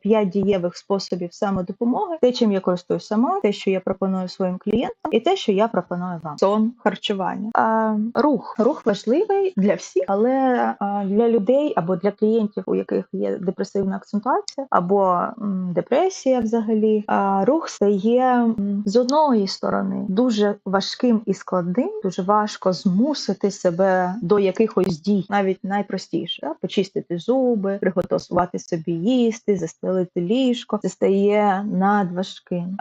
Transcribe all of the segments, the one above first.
п'ять дієвих способів самодопомоги, те, чим я користуюсь сама, те, що я пропоную своїм клієнтам, і те, що я пропоную вам. Сон, харчування. А, рух. Рух важливий для всіх, але а, для людей або для клієнтів, у яких є депресивна акцентуація, або м, депресія взагалі. А, рух стає м, з одної сторони дуже важким і складним, дуже важко змусити себе до якихось дій, навіть найпростіше, да? почистити зуби, приготувати собі їсти, застелити ліжко. Це стає надважким.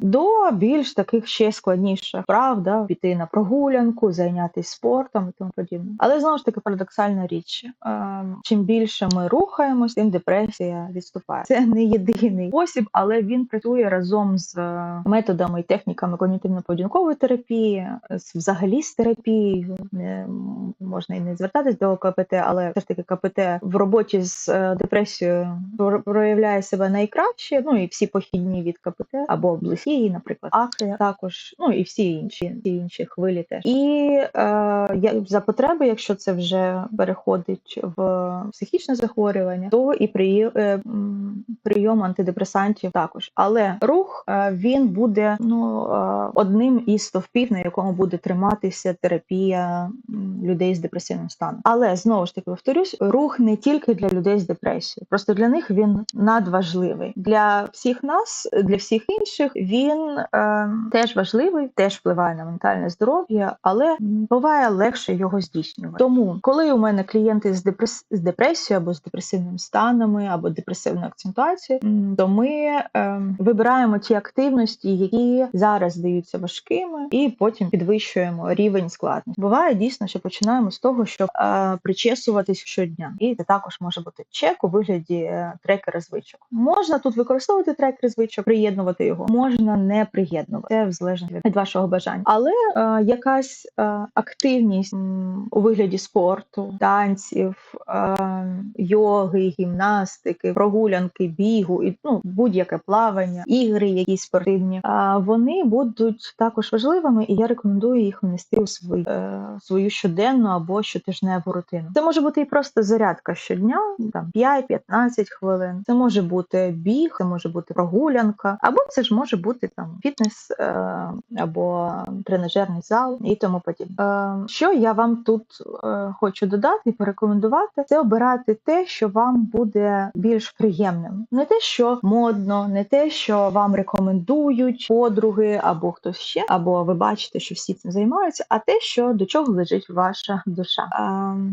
До більш таких ще складніших прав, да? піти на прогулянку, зайнятися спортом і тому подібне. Але знову ж таки парадоксальна річ. Чим більше ми рухаємось, тим депресія відступає. Це не єдиний спосіб, але він працює разом з е, методами і техніками когнітивно-поведінкової терапії, з взагалі з терапією. Не можна і не звертатись до КПТ, але все ж таки КПТ в роботі з е, депресією про- проявляє себе найкраще. Ну і всі похідні від КПТ або блефії, наприклад, акрія також, ну і всі інші, всі інші хвилі теж. І е, за потреби, якщо це вже переходить в психічне захворювання, то і при, е, прийом антидепресантів також. Але рух е, він буде ну е, одним із стовпів, на якому буде триматися терапія людей з депресивним станом. Але знову ж таки повторюсь, рух не тільки для людей з депресією, просто для них він надважливий. Для всіх нас, для всіх інших, він е, теж важливий, теж впливає на ментальне здоров'я, але буває легше його здійснювати. Тому, коли у мене клієнти з депрес з депресією або з депресивними станами, або депресивною акцентуацією, то ми е, вибираємо ті активності, які зараз здаються важкими, і потім підвищуємо рівень складності. Буває дійсно, що починаємо з того, щоб е, причесуватись щодня, і це також може бути чек у вигляді е, трекера звичок. Можна тут використовувати трекер звичок, приєднувати його, можна не приєднувати. Це в залежності від вашого бажання, але е, якась е, активність м, у вигляді спорту, танців, е, йоги, гімнастики, прогулянки, бігу і ну будь-яке плавання, ігри, якісь спортивні, а вони будуть також важливими, і я рекомендую їх внести у свою, е, свою щоденну або щотижневу рутину. Це може бути і просто зарядка щодня, там 5-15 хвилин. Це може бути біг, може бути прогулянка, або це ж може бути там фітнес е, або тренажерний зал і тому подібне. Е, що я вам тут е, хочу додати і порекомендувати, це обирати те, що вам буде більш приємним, не те, що модно, не те, що вам рекомендують подруги або хтось ще, або ви бачите, що всі цим займаються, а те, що до чого лежить ваша душа.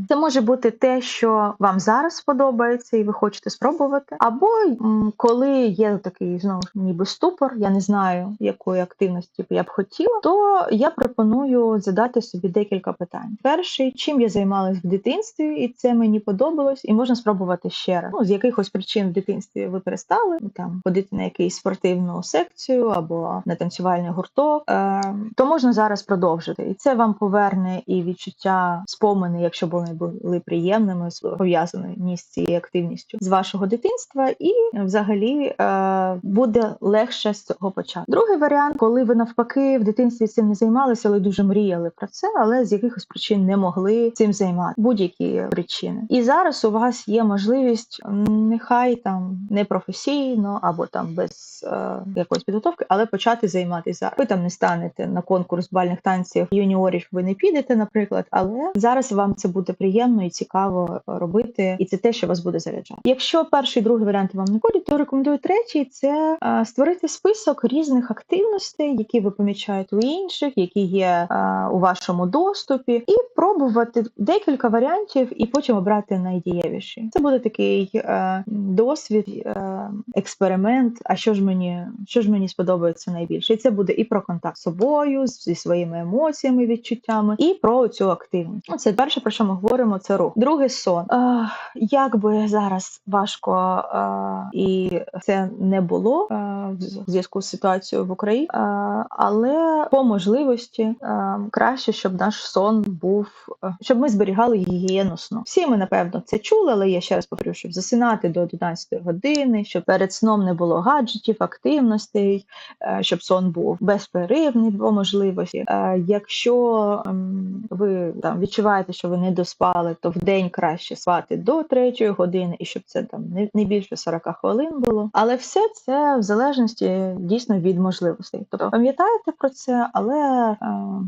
Це може бути те, що вам зараз сподобається, і ви хочете спробувати, або м, коли є такий знову ж ніби ступор, я не знаю, якої активності б я б хотіла, то я пропоную задати собі декілька питань. Перший, чим я займалась в дитинстві, і це мені подобалось, і можна спробувати ще раз. Ну, з якихось причин в дитинстві ви перестали ну, там ходити на якусь спортивну секцію або на танцювальний гурток, е, то можна зараз продовжити. І це вам поверне і відчуття спомини, якщо вони були приємними, пов'язані з цією активністю з вашого дитинства, і взагалі е, буде легше з цього почати. Другий варіант, коли ви навпаки в дитинстві цим не займалися, але дуже мріяли про це, але з якихось причин не могли цим займати будь-які причини. І зараз у вас є можливість, нехай там не професійно або там без е, якоїсь підготовки, але почати займатися. Ви там не станете на конкурс бальних танців юніорів. Ви не підете, наприклад, але зараз вам це буде приємно і цікаво робити, і це те, що вас буде заряджати. Якщо перший другий варіанти вам не ходять, то рекомендую третій це створити список різних активностей, які ви помічаєте у інших, які є у вашому доступі, і пробувати декілька варіантів, і потім обрати найдієвіші. Це буде такий е, досвід, е, експеримент. А що ж мені що ж мені сподобається найбільше? І це буде і про контакт з собою, зі своїми емоціями, відчуттями, і про цю активність. Це перше, про що ми говоримо, це рух. Друге сон. Як би зараз важко е, і це не було в зв'язку з ситуацією в Україні, але по можливості краще, щоб наш сон був, щоб ми зберігали гігієну сну. Всі ми напевно це чули, але я ще раз повторю, щоб засинати до 11 години. щоб перед сном не було гаджетів, активностей, щоб сон був безперервний по можливості. Якщо ем, ви там відчуваєте, що ви не доспали, то в день краще спати до третьої години, і щоб це там не, не більше 40 хвилин було. Але все це в залежності дійсно від можливостей. Тобто пам'ятайте про це, але е,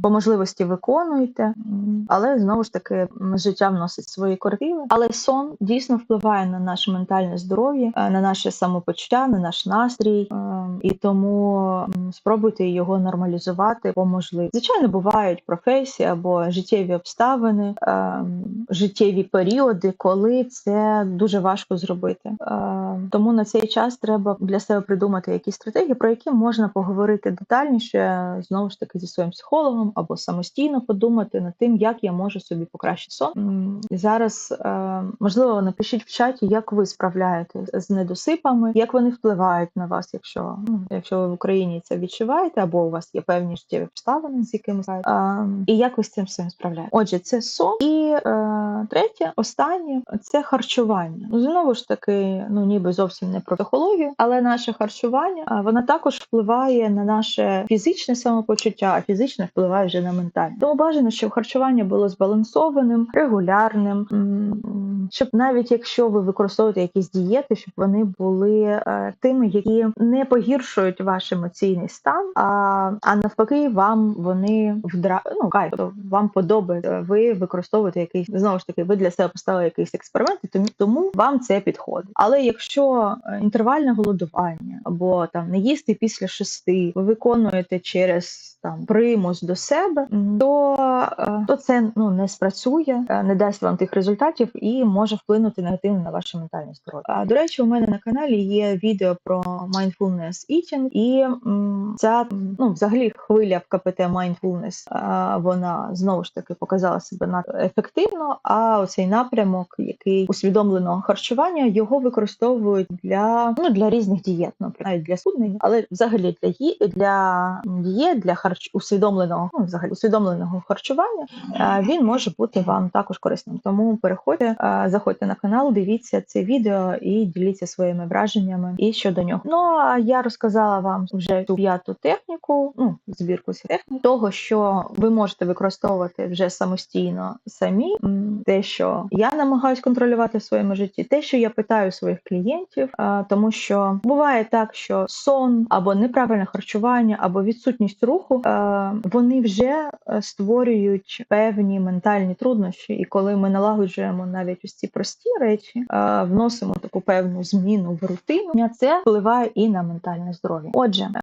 по можливості виконуйте. М, Але знову ж таки життя вносить свої корективи. Але сон дійсно впливає на наше ментальне здоров'я, е, на наше самопочуття, на наш настрій, е, і тому спробуйте його нормалізувати по можливості. Звичайно, бувають професії або життєві обставини, е, життєві періоди, коли це дуже важко зробити. Е, Тому на цей час треба для себе придумати якісь стратегії, про які можна поговорити детальніше знову ж таки зі своїм психологом або самостійно подумати над тим, як я можу собі покращити сон. Зараз е, можливо напишіть в чаті, як ви справляєтесь з недосипами, як вони впливають на вас, якщо ну, якщо ви в Україні це відчуваєте, або у вас є певні життєві обставини з якимось е, і як ви з цим всім справляєте. Отже, це сон. І е, третє, останнє це харчування. Ну, Знову ж таки, ну ніби зовсім не про психологію, але наше харчування воно також впливає на наше фізичне самопочуття, а фізичне впливає вже на ментальне. Тому бажано, щоб харчування було збалансованим, регулярним, щоб навіть якщо ви використовуєте якісь дієти, щоб вони були е, тими, які не погіршують ваш емоційний стан, а, а навпаки, вам вони вдра... ну, кайф, вам подобається. Ви використовуєте якийсь знову ж таки, ви для себе поставили якийсь експеримент, і тому, вам це підходить. Але якщо е, інтервальне голодування або там не їсти після шести, ви виконуєте через там примус до себе, то, е, то це ну не спрацює, е, не дасть вам тих результатів і може вплинути негативно на ваше ментальне здоров'я. А до речі, у мене на каналі є відео про mindfulness eating, і м, ця ну взагалі хвиля в КПТ mindfulness, а, вона знову ж таки показала себе на ефективно. А оцей напрямок, який усвідомленого харчування, його використовують для ну для різних дієт, наприклад, для суднення, але взагалі для ї для дієт, для харч усвідомленого, ну взагалі усвідомленого харчування, він може бути вам також корисним. Тому переходьте, заходьте на канал, дивіться це відео і діліться своїми враженнями і щодо нього. Ну а я розказала вам вже цю п'яту техніку, ну збірку технік, того, що ви можете використовувати вже самостійно самі. М, Те, що я намагаюсь контролювати в своєму житті, те, що я питаю своїх клієнтів, тому що буває так, що сон або неправильне харчування, або відсутність руху, вони вже е, створюють певні ментальні труднощі. І коли ми налагоджуємо навіть ось ці прості речі, вносимо таку певну зміну в рутину, це впливає і на ментальне здоров'я. Отже,